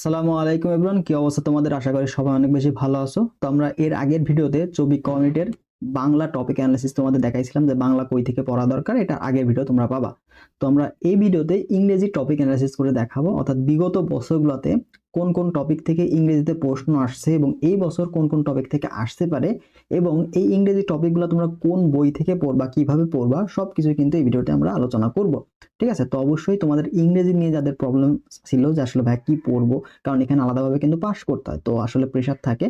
আসসালামু আলাইকুম এবরান কি অবস্থা তোমাদের? আশা করি সবাই অনেক বেশি ভালো আছো। তো আমরা এর আগের ভিডিওতে চবি কমিউনিটির বাংলা টপিক অ্যানালিসিস তোমাদের দেখাইছিলাম যে বাংলা কই থেকে পড়া দরকার, এটা আগের ভিডিও তোমরা পাবা। তো আমরা এই ভিডিওতে ইংরেজি টপিক অ্যানালিসিস করে দেখাবো। অর্থাৎ বিগত বছরগুলোতে কোন কোন টপিক থেকে ইংরেজিতে প্রশ্ন আসছে এবং এই বছর কোন কোন টপিক থেকে আসতে পারে এবং এই ইংরেজি টপিকগুলো তোমরা কোন বই থেকে পড়বা, কীভাবে পড়বা সব কিছু কিন্তু এই ভিডিওতে আমরা আলোচনা করব। ঠিক আছে? তো অবশ্যই তোমাদের ইংরেজি নিয়ে যাদের প্রবলেম ছিল যে আসলে ভাই কি পড়ব, কারণ এখানে আলাদাভাবে কিন্তু পাশ করতে হয়, তো আসলে প্রেশার থাকে।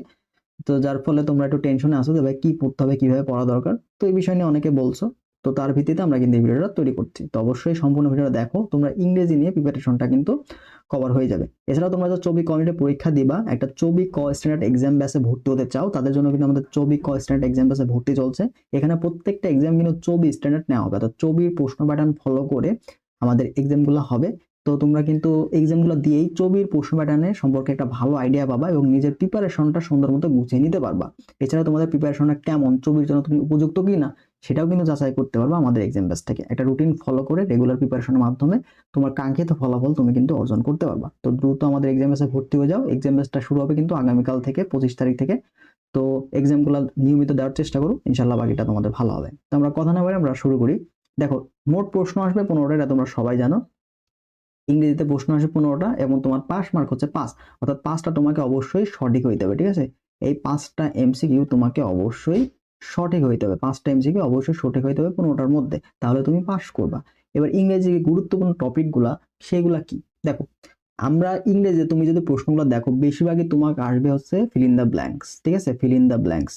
তো যার ফলে তোমরা একটু টেনশনে আসো যে ভাই কি পড়তে হবে, কীভাবে পড়া দরকার? তো এই বিষয় নিয়ে অনেকে বলছো। তো তার ভিত্তিতে আমরা কিন্তু এই ভিডিওটা তৈরি করছি। তো অবশ্যই সম্পূর্ণ ভিডিওটা দেখো, তোমরা ইংরেজি নিয়ে প্রিপারেশনটা কিন্তু কভার হয়ে যাবে। এছাড়াও তোমরা যে চবি কমিটি পরীক্ষা দিবা, একটা চবি ক স্ট্যান্ডার্ড এক্সাম ব্যাসে ভর্তি হতে চাও, তাদের জন্য কিন্তু আমাদের চবি ক স্ট্যান্ডার্ড এক্সাম ব্যাসে ভর্তি চলছে। এখানে প্রত্যেকটা এক্সাম কিন্তু চবি স্ট্যান্ডার্ড নেওয়া হবে, অর্থাৎ চবির প্রশ্ন প্যাটার্ন ফলো করে আমাদের এক্সামগুলো হবে। তো তোমরা কিন্তু এক্সামগুলো দিয়েই চবির প্রশ্ন প্যাটার্নের সম্পর্কে একটা ভালো আইডিয়া পাবা এবং নিজের প্রিপারেশনটা সুন্দর মতো গুছিয়ে নিতে পারবা। এছাড়া তোমাদের প্রিপারেশনটা কেমন চবির জন্য তুমি উপযুক্ত কি না সেটাও কিন্তু যাচাই করতে পারবা আমাদের এক্সাম ব্যাস থেকে। একটা রুটিন ফলো করে রেগুলার প্রিপারেশনের মাধ্যমে তোমার কাঙ্ক্ষিত ফলাফল তুমি কিন্তু অর্জন করতে পারবা। তো দ্রুত আমাদের এক্সাম ব্যাসে ভর্তি হয়ে যাও। এক্সাম ব্যাসটা শুরু হবে কিন্তু আগামীকাল থেকে পঁচিশ তারিখ থেকে। তো এক্সামগুলো নিয়মিত দেওয়ার চেষ্টা করো ইনশাল্লাহ বাকিটা তোমাদের ভালো হবে। তো আমরা কথা না বলে আমরা শুরু করি। দেখো, মোট প্রশ্ন আসবে পনেরোটা, এটা তোমরা সবাই জানো। ইংরেজিতে প্রশ্ন আসে পনেরোটা এবং তোমার পাস মার্ক হচ্ছে পাঁচ। অর্থাৎ পাঁচটা তোমাকে অবশ্যই সঠিক হইতে হবে, ঠিক আছে? এই পাঁচটা এমসিকিউ তোমাকে অবশ্যই সঠিক হইতে হবে। পাঁচটা এমসিকিউ অবশ্যই সঠিক হইতে হবে পনেরোটার মধ্যে। তাহলে তুমি পাস করবা। এবার ইংরেজি গুরুত্বপূর্ণ টপিকগুলা সেগুলা কি? দেখো, আমরা ইংরেজিতে তুমি যদি প্রশ্নগুলো দেখো, বেশিরভাগই তোমাকে আসবে হচ্ছে ফিল ইন দ্য ব্ল্যাঙ্কস ঠিক আছে? Fill in the blanks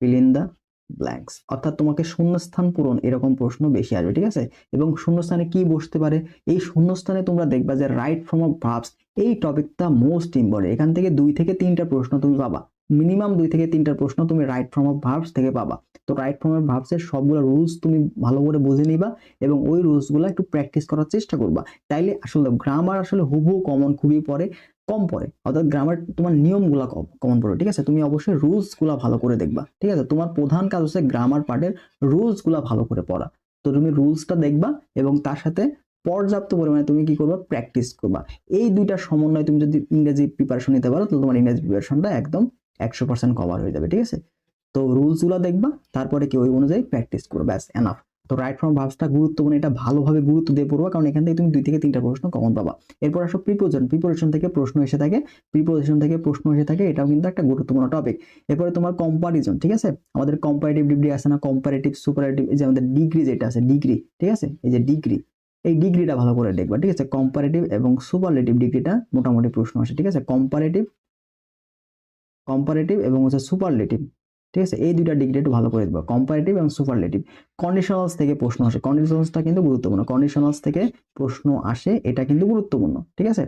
fill in the blanks অর্থাৎ তোমাকে শূন্যস্থান পূরণ এরকম প্রশ্ন বেশি আসবে, ঠিক আছে? এবং শূন্যস্থানে কি বসতে পারে? এই শূন্যস্থানে তোমরা দেখবা যে রাইট ফর্ম অফ ভার্বস এই টপিকটা মোস্ট ইম্পর্টেন্ট এখান থেকে দুই থেকে তিনটা প্রশ্ন তুমি পাবা। মিনিমাম দুই থেকে তিনটার প্রশ্ন তুমি রাইট ফর্ম অফ ভার্বস থেকে পাবা। তো রাইট ফর্ম অফ ভার্বসের সবগুলো রুলস তুমি ভালো করে বুঝে নিবা এবং ওই রুলসগুলো একটু প্র্যাকটিস করার চেষ্টা করবা। তাইলে আসলে গ্রামার আসলে হুবহু কমন খুবই পড়ে কম পড়ে অর্থাৎ গ্রামার তোমার নিয়মগুলো কমন পড়ে ঠিক আছে? তুমি অবশ্যই রুলসগুলো ভালো করে দেখবা, ঠিক আছে? তোমার প্রধান কাজ হচ্ছে গ্রামার পার্টের রুলসগুলো ভালো করে পড়া। তো তুমি রুলসটা দেখবা এবং তার সাথে পর্যাপ্ত পরিমাণে তুমি কি করবা? প্র্যাকটিস করবা। এই দুইটা সমন্বয়ে তুমি যদি ইংরেজি প্রিপারেশন নিতে পারো, তাহলে তোমার ইংরেজি প্রিপারেশনটা একদম একশো পার্সেন্ট কভার হয়ে যাবে, ঠিক আছে? তো রুলসগুলো দেখবা, তারপরে কি ওই অনুযায়ী প্র্যাকটিস করো ব্যাস এনাফ তো রাইট ফ্রম ভার্বসটা গুরুত্বপূর্ণ, এটা ভালোভাবে গুরুত্ব দিয়ে পড়বা, কারণ এখান থেকে তুমি দুই থেকে তিনটা প্রশ্ন কমন পাবা। এরপর আসো প্রিপোজিশন প্রিপোজিশন থেকে প্রশ্ন এসে থাকে প্রিপোজিশন থেকে প্রশ্ন এসে থাকে, এটাও কিন্তু একটা গুরুত্বপূর্ণ টপিক এরপরে তোমার কম্পারিজন ঠিক আছে? আমাদের কম্পারেটিভ ডিগ্রি আছে না কম্পারেটিভ সুপারেটিভ যে আমাদের ডিগ্রি যেটা আছে ডিগ্রি ঠিক আছে? এই যে ডিগ্রি এই ডিগ্রিটা ভালো করে দেখবা, ঠিক আছে? কম্পারেটিভ এবং সুপারলেটিভ ডিগ্রিটা মোটামুটি প্রশ্ন আসে, ঠিক আছে? কম্পারেটিভ কম্পারেটিভ এবং হচ্ছে সুপারলেটিভ ঠিক আছে? এই দুইটা ডিগ্রি একটু ভালো করে দেখবা কম্পারেটিভ এবং সুপারলেটিভ কন্ডিশনালস থেকে প্রশ্ন আসে কন্ডিশনালসটা কিন্তু গুরুত্বপূর্ণ। কন্ডিশনালস থেকে প্রশ্ন আসে, এটা কিন্তু গুরুত্বপূর্ণ, ঠিক আছে?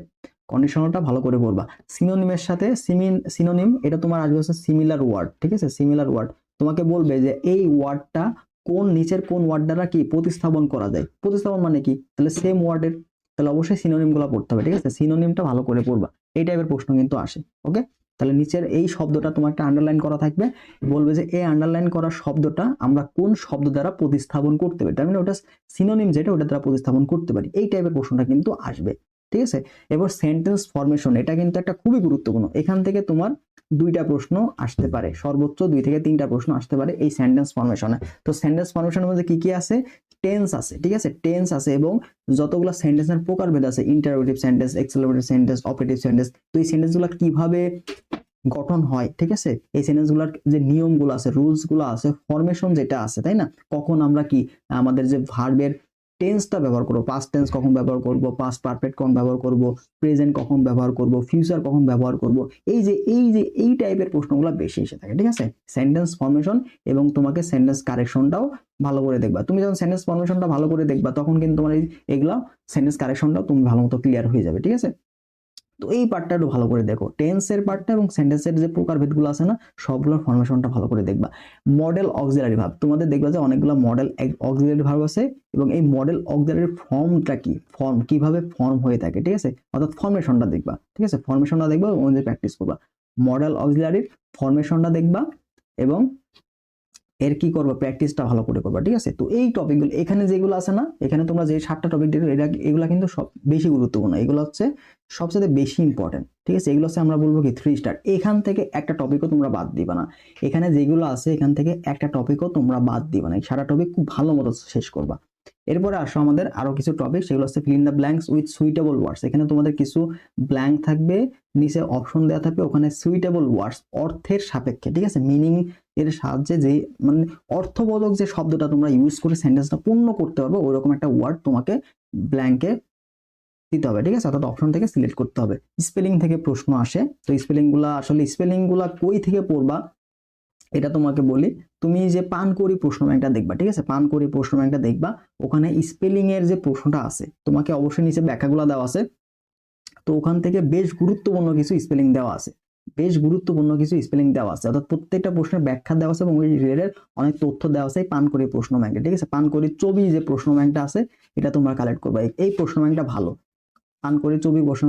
কন্ডিশনালটা ভালো করে পড়বা। সিনোনিমের সাথে সিমিন সিনোনিম এটা তোমার আসবে হচ্ছে সিমিলার ওয়ার্ড ঠিক আছে? সিমিলার ওয়ার্ড তোমাকে বলবে যে এই ওয়ার্ডটা কোন নিচের কোন ওয়ার্ড দ্বারা কি প্রতিস্থাপন করা যায়? প্রতিস্থাপন মানে কি? তাহলে সেম ওয়ার্ডের তাহলে অবশ্যই সিনোনিমগুলো পড়তে হবে, ঠিক আছে? সিনোনিমটা ভালো করে পড়বা। এই টাইপের প্রশ্ন কিন্তু আসে ওকে তাহলে নিচের এই শব্দটা তোমার একটা আন্ডারলাইন করা থাকবে। বলবে যে এই আন্ডারলাইন করা শব্দটা আমরা কোন শব্দ দ্বারা প্রতিস্থাপন করতে পারি? তার মানে ওটা সিনোনিম যেটা, ওটা দ্বারা প্রতিস্থাপন করতে পারি। এই টাইপের প্রশ্নটা কিন্তু আসবে। ঠিক আছে? এবার সেন্টেন্স ফরমেশন এটা কিন্তু একটা খুবই গুরুত্বপূর্ণ। এখান থেকে তোমার দুইটা প্রশ্ন আসতে পারে, সর্বোচ্চ দুই থেকে তিনটা প্রশ্ন আসতে পারে এই সেন্টেন্স ফরমেশনে তো সেন্টেন্স ফরমেশনের মধ্যে কি কি আছে? টেন্স আছে, ঠিক আছে? টেন্স আছে এবং যতগুলো সেন্টেন্সের প্রকারভেদ আছে interrogative sentence accelerative sentence operative sentence তো এই সেন্টেন্সগুলো কীভাবে গঠন হয়, ঠিক আছে? এই সেন্টেন্সগুলোর যে নিয়মগুলো আছে রুলসগুলো আছে ফরমেশন যেটা আছে, তাই না? কখন আমরা কি আমাদের যে ভার্বের টেন্সটা ব্যবহার করব। পাস্ট টেন্স কখন ব্যবহার করব? পাস্ট পারফেক্ট কখন ব্যবহার করব? প্রেজেন্ট কখন ব্যবহার করব? ফিউচার কখন ব্যবহার করব? এই যে এই যে, এই টাইপের প্রশ্নগুলো বেশি এসে থাকে, ঠিক আছে? সেন্টেন্স ফর্মেশন এবং তোমাকে সেন্টেন্স কারেকশনটাও ভালো করে দেখবা। তুমি যখন সেন্টেন্স ফর্মেশনটা ভালো করে দেখবা, তখন কিন্তু তোমার এই, এগুলো সেন্টেন্স কারেকশনটাও তুমি ভালো মতো ক্লিয়ার হয়ে যাবে, ঠিক আছে? তো এই পার্টটা একটু ভালো করে দেখো। টেন্সের পার্টটা এবং সেন্টেন্সের যে প্রকারভেদগুলো আছে না, সবগুলোর ফরমেশনটা ভালো করে দেখবা। মডেল অক্সিলারি ভাব তোমাদের দেখবা যে অনেকগুলো মডেল অক্সিলারি ভাব আছে এবং এই মডেল অক্সিলারি ফর্মটা কি? ফর্ম কীভাবে ফর্ম হয়ে থাকে, ঠিক আছে? অর্থাৎ ফর্মেশনটা দেখবা, ঠিক আছে? ফর্মেশনটা দেখবা এবং প্র্যাকটিস করবা। মডেল অক্সিলারির ফর্মেশনটা দেখবা এবং এর কি করব? প্র্যাকটিসটা ভালো করে করবা, ঠিক আছে? তো এই টপিকগুলো এখানে যেগুলো আছে না, এখানে তোমরা যে সাতটা টপিক দেখো এটা এগুলো কিন্তু সব বেশি গুরুত্বপূর্ণ। এগুলো হচ্ছে সবচেয়ে বেশি ইম্পর্টেন্ট ঠিক আছে? এগুলো হচ্ছে আমরা বলব কি থ্রি স্টার এখান থেকে একটা টপিকও তোমরা বাদ দিবা না। এখানে যেগুলো আছে, এখান থেকে একটা টপিকও তোমরা বাদ দিবা না। এই সারা টপিক খুব ভালো মতো শেষ করবা। এরপরে আসো আমাদের আরও কিছু টপিক সেগুলো হচ্ছে fill in the blanks with suitable words এখানে তোমাদের কিছু ব্ল্যাঙ্ক থাকবে, নিচে অপশন দেওয়া থাকবে, ওখানে সুইটেবল ওয়ার্ডস অর্থের সাপেক্ষে, ঠিক আছে? মিনিং এর সাহায্যে যে মানে অর্থবোধক যে শব্দটা তোমরা ইউজ করে সেন্টেন্সটা পূর্ণ করতে পারবে, ওইরকম একটা ওয়ার্ড তোমাকে ব্ল্যাঙ্কে দিতে হবে, ঠিক আছে? অর্থাৎ অপশন থেকে সিলেক্ট করতে হবে। স্পেলিং থেকে প্রশ্ন আসে, তো স্পেলিংগুলা, আসলে স্পেলিংগুলা কই থেকে পড়বা? এটা তোমাকে বলি। তুমি যে পান করি প্রশ্ন ব্যাংকটা দেখবা, ঠিক আছে? পান করি প্রশ্ন ব্যাংকটা দেখবা, ওখানে স্পেলিং এর যে প্রশ্নটা আছে, তোমাকে অবশ্যই নিচে ব্যাখ্যাগুলো দেওয়া আছে। তো ওখান থেকে বেশ গুরুত্বপূর্ণ কিছু স্পেলিং দেওয়া আছে। বেশ গুরুত্বপূর্ণ কিছু স্পেলিং দেওয়া আছে। অর্থাৎ প্রত্যেকটা প্রশ্নের ব্যাখ্যা দেওয়া আছে এবং ওই রিলেটেড অনেক তথ্য দেওয়া আছে পান করি প্রশ্ন ব্যাংকে, ঠিক আছে? পান করি ছবি যে প্রশ্ন ব্যাংকটা আছে, এটা তোমরা কালেক্ট করবা। এই প্রশ্ন ব্যাংকটা ভালো। পান করে ছবি প্রশ্ন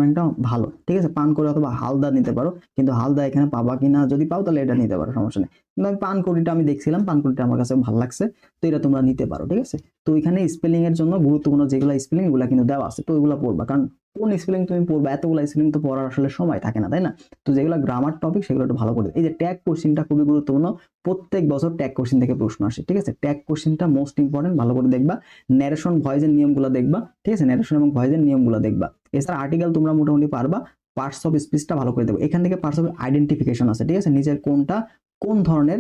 ভালো। ঠিক আছে? পান করে অথবা হালদা নিতে পারো। কিন্তু হালদা এখানে পাবা কিনা যদি পাও তাহলে এটা নিতে পারো, সমস্যা নেই। কিন্তু আমি পান করিটা আমি দেখছিলাম, পান করিটা আমার কাছে ভালো লাগছে। তো এটা তোমরা নিতে পারো, ঠিক আছে? তো এখানে স্পেলিং এর জন্য গুরুত্বপূর্ণ যেগুলো স্পেলিংগুলা কিন্তু দেওয়া আছে, তো ওইগুলো পড়বা। কারণ কোন স্পেলিং তুমি পড়বা, এতগুলো স্পেলিং তো পড়ার আসলে সময় থাকে না, তাই না? তো যেগুলো গ্রামার টপিক সেগুলো একটু ভালো করে এই যে ট্যাগ কোশ্চিনটা খুবই গুরুত্বপূর্ণ। প্রত্যেক বছর ট্যাগ কোশ্চিন থেকে প্রশ্ন আসে, ঠিক আছে? ট্যাগ কোশ্চিনটা মোস্ট ইম্পর্টেন্ট ভালো করে দেখবা। ন্যারেশন ভয়েসের নিয়মগুলো দেখবা, ঠিক আছে? ন্যারেশন এবং ভয়েসের নিয়মগুলো দেখবা। এছাড়া আর্টিকেল তোমরা মোটামুটি পারবা পার্টস অফ স্পিচটা ভালো করে দেবো এখান থেকে পার্টস অফ আইডেন্টিফিকেশন আছে, ঠিক আছে? নিজের কোনটা, কোন ধরনের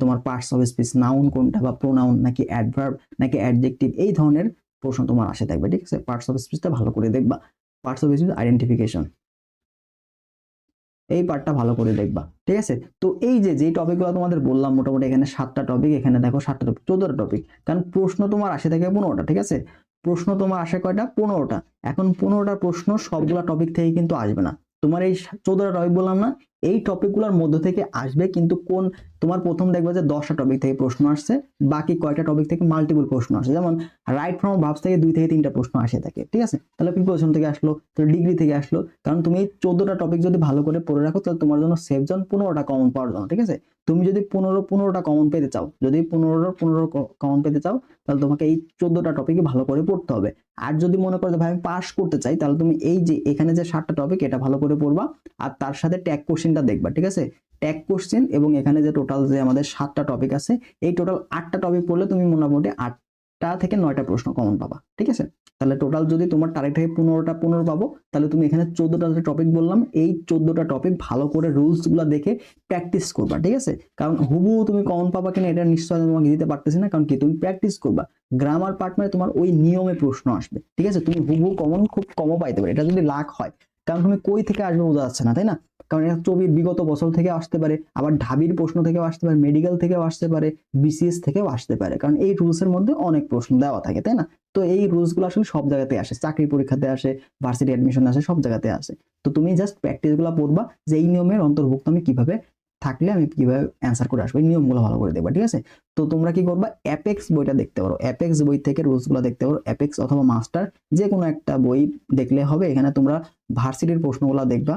তোমার পার্টস অফ স্পিচ নাউন কোনটা বা প্রোনাউন নাকি অ্যাডভার্ব নাকি অ্যাডজেক্টিভ এই ধরনের প্রশ্ন তোমার আসে থাকবে ঠিক আছে? পার্টস অফ স্পিচটা ভালো করে দেখবা। পার্টস অফ স্পিচ আইডেন্টিফিকেশন এই পার্টটা ভালো করে দেখবা, ঠিক আছে? তো এই যে যে টপিকগুলো তোমাদের বললাম, মোটামুটি এখানে সাতটা টপিক এখানে দেখো সাতটা টপিক চোদ্দটা টপিক কারণ প্রশ্ন তোমার আসে থাকে পনেরোটা, ঠিক আছে? প্রশ্ন তোমার আসে কয়টা? পনেরোটা। এখন পনেরোটা প্রশ্ন সবগুলা টপিক থেকে কিন্তু আসবে না। তোমার এই চোদ্দটা টপিক বললাম না এই টপিকগুলোর মধ্য থেকে আসবে, কিন্তু কোন, তোমার প্রথম দেখবে যে দশটা টপিক থেকে প্রশ্ন আসছে, বাকি কয়টা টপিক থেকে মাল্টিপল প্রশ্ন আসে। যেমন রাইট ফ্রম ভার্বস থেকে দুই থেকে তিনটা প্রশ্ন আসে থাকে ঠিক আছে? তাহলে প্রিপারেশন থেকে আসলো তো ডিগ্রি থেকে আসলো, কারণ তুমি এই চোদ্দটা টপিক যদি ভালো করে পড়ে রাখো, তাহলে তোমার জন্য সেফ জন পনেরোটা কমন পাওয়ার জন্য, ঠিক আছে? তুমি যদি পনেরো, পনেরোটা কমন পেতে চাও, যদি পনেরো পনেরো কমন পেতে চাও, তাহলে তোমাকে এই চোদ্দটা টপিকে ভালো করে পড়তে হবে। আর যদি মনে করো ভাই আমি পাস করতে চাই, তাহলে তুমি এই যে এখানে যে সাতটা টপিক এটা ভালো করে পড়বা, আর তার সাথে ট্যাগ কোশ্চেনটা দেখবা, ঠিক আছে? ট্যাগ কোশ্চেন এবং এখানে যে টোটাল যে আমাদের সাতটা টপিক আছে, এই টোটাল আটটা টপিক পড়লে তুমি মোটামুটি আটটা থেকে নয়টা প্রশ্ন কমন পাবা, ঠিক আছে? তাহলে টোটাল যদি তোমার টার্গেট থেকে পনেরোটা, পনেরো পাবো, তাহলে তুমি এখানে চোদ্দটা যে টপিক বললাম, এই চোদ্দটা টপিক ভালো করে রুলসগুলা দেখে প্র্যাকটিস করবা, ঠিক আছে? কারণ হুবু তুমি কমন পাবা কিনা এটা নিশ্চয় তোমাকে দিতে পারতেছি না, কারণ কি? তুমি প্র্যাকটিস করবা। গ্রামার পার্ট মানে তোমার ওই নিয়মে প্রশ্ন আসবে, ঠিক আছে? তুমি হুবু কমন খুব কমও পাইতে পারে, এটা যদি লাখ হয়। কারণ তুমি কই থেকে আসবে বোঝা যাচ্ছে না, তাই না? কারণ এটা ছবির বিগত বছর থেকে আসতে পারে, আবার ঢাবির প্রশ্ন থেকেও আসতে পারে মেডিকেল থেকেও আসতে পারে বিসিএস থেকেও আসতে পারে। কারণ এই রুলসের মধ্যে অনেক প্রশ্ন দেওয়া থাকে, তাই না? তো এই রুলসগুলো আসলে সব জায়গাতে আসে, চাকরি পরীক্ষাতে আসে ভার্সিটি অ্যাডমিশন আসে, সব জায়গাতে আসে। তো তুমি জাস্ট প্র্যাকটিসগুলো পড়বা যে এই নিয়মের অন্তর্ভুক্ত আমি কীভাবে থাকলে আমি কীভাবে অ্যান্সার করে আসব, এই নিয়মগুলো ভালো করে দেখবা, ঠিক আছে? তো তোমরা কি করবা? অ্যাপেক্স বইটা দেখতে পারো। অ্যাপেক্স বই থেকে রুলসগুলো দেখতে পারো। অ্যাপেক্স অথবা মাস্টার যে কোনো একটা বই দেখলে হবে, এখানে তোমরা ভার্সিটির প্রশ্নগুলো দেখবা।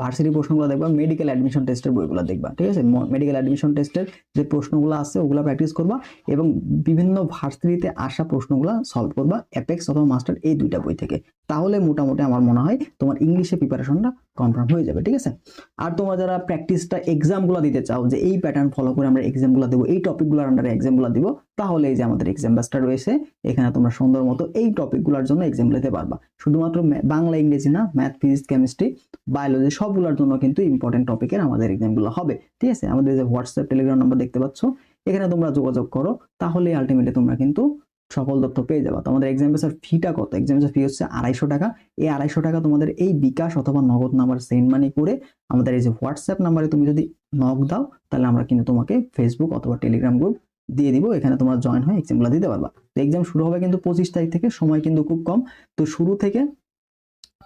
ভার্সিটি প্রশ্নগুলো দেখবা মেডিকেল অ্যাডমিশন টেস্টের বইগুলো দেখবা, ঠিক আছে? মেডিকেল অ্যাডমিশন টেস্টের যে প্রশ্নগুলো আছে, ওগুলো প্র্যাকটিস করবা এবং বিভিন্ন ভার্সিটিতে আসা প্রশ্নগুলো সলভ করবা অ্যাপেক্স অথবা মাস্টার এই দুইটা বই থেকে। তাহলে মোটামুটি আমার মনে হয় তোমার ইংলিশে প্রিপারেশনটা কনফার্ম হয়ে যাবে, ঠিক আছে? আর তোমরা যারা প্র্যাকটিসটা এক্সামগুলো দিতে চাও, যে এই প্যাটার্ন ফলো করে আমরা এক্সামগুলো দেবো, এই টপিকগুলোর আন্ডারে এক্সামগুলো দিব, তাহলে এই যে আমাদের এক্সাম ব্যাসটা রয়েছে, এখানে তোমরা সুন্দর মতো এই টপিকগুলোর জন্য এক্সাম দিতে পারবা। শুধুমাত্র বাংলা, ইংরেজি না ম্যাথ ফিজিক্স কেমিস্ট্রি বায়োলজি সবগুলোর জন্য কিন্তু ইম্পর্টেন্ট টপিকের আমাদের এক্সামগুলো হবে। ঠিক আছে? আমাদের যে হোয়াটসঅ্যাপ টেলিগ্রাম নাম্বার দেখতে পাচ্ছ, এখানে তোমরা যোগাযোগ করো, তাহলে আলটিমেটলি তোমরা কিন্তু সকল তথ্য পেয়ে যাবা। তো আমাদের এক্সাম বেসার ফিটা কত? এক্সাম বেসার ফি হচ্ছে আড়াইশো টাকা। এই আড়াইশো টাকা তোমাদের এই বিকাশ অথবা নগদ নাম্বার সেন্ড মানি করে আমাদের এই যে হোয়াটসঅ্যাপ নাম্বারে তুমি যদি নক দাও, তাহলে আমরা কিন্তু তোমাকে ফেসবুক অথবা টেলিগ্রাম গ্রুপ দিয়ে দিব। এখানে তোমরা জয়েন হয়ে এক্সামগুলো দিতে পারবা। তো এক্সাম শুরু হবে কিন্তু পঁচিশ তারিখ থেকে, সময় কিন্তু খুব কম। তো শুরু থেকে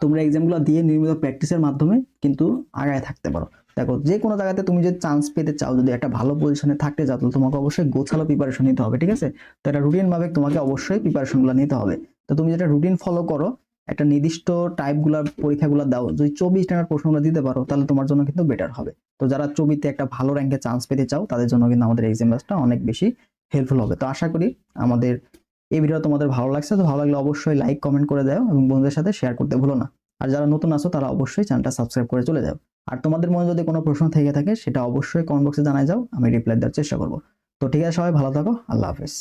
তোমরা এক্সামগুলো দিয়ে নিয়মিত প্র্যাকটিসের মাধ্যমে কিন্তু আগায় থাকতে পারো। দেখো, যে কোনো জায়গাতে তুমি যদি চান্স পেতে চাও, যদি একটা ভালো পজিশনে থাকতে চাও, তাহলে তোমাকে অবশ্যই গোছালো প্রিপারেশন নিতে হবে, ঠিক আছে? তো এটা রুটিন ভাবে তোমাকে অবশ্যই প্রিপারেশনগুলো নিতে হবে। তো তুমি যেটা রুটিন ফলো করো, একটা নির্দিষ্ট টাইপগুলোর পরীক্ষাগুলো দাও, যদি চব্বিশ টাকার প্রশ্নগুলো দিতে পারো, তাহলে তোমার জন্য কিন্তু বেটার হবে। তো যারা চবিতে একটা ভালো র্যাঙ্কে চান্স পেতে চাও, তাদের জন্য কিন্তু আমাদের এক্সাম ব্যাচটা অনেক বেশি হেল্পফুল হবে। তো আশা করি আমাদের এই ভিডিও তোমাদের ভালো লাগছে, তো ভালো লাগলে অবশ্যই লাইক কমেন্ট করে দাও এবং বন্ধুদের সাথে শেয়ার করতে ভুলো না। আর যারা নতুন আসো তারা অবশ্যই চ্যানেলটা সাবস্ক্রাইব করে চলে যাও। আর তোমাদের মনে যদি কোনো প্রশ্ন থেকে থাকে, সেটা অবশ্যই কমেন্ট বক্সে জানাই যাও, আমি রিপ্লাই দেওয়ার চেষ্টা করব। তো ঠিক আছে সবাই, ভালো থাকো, আল্লাহ হাফেজ।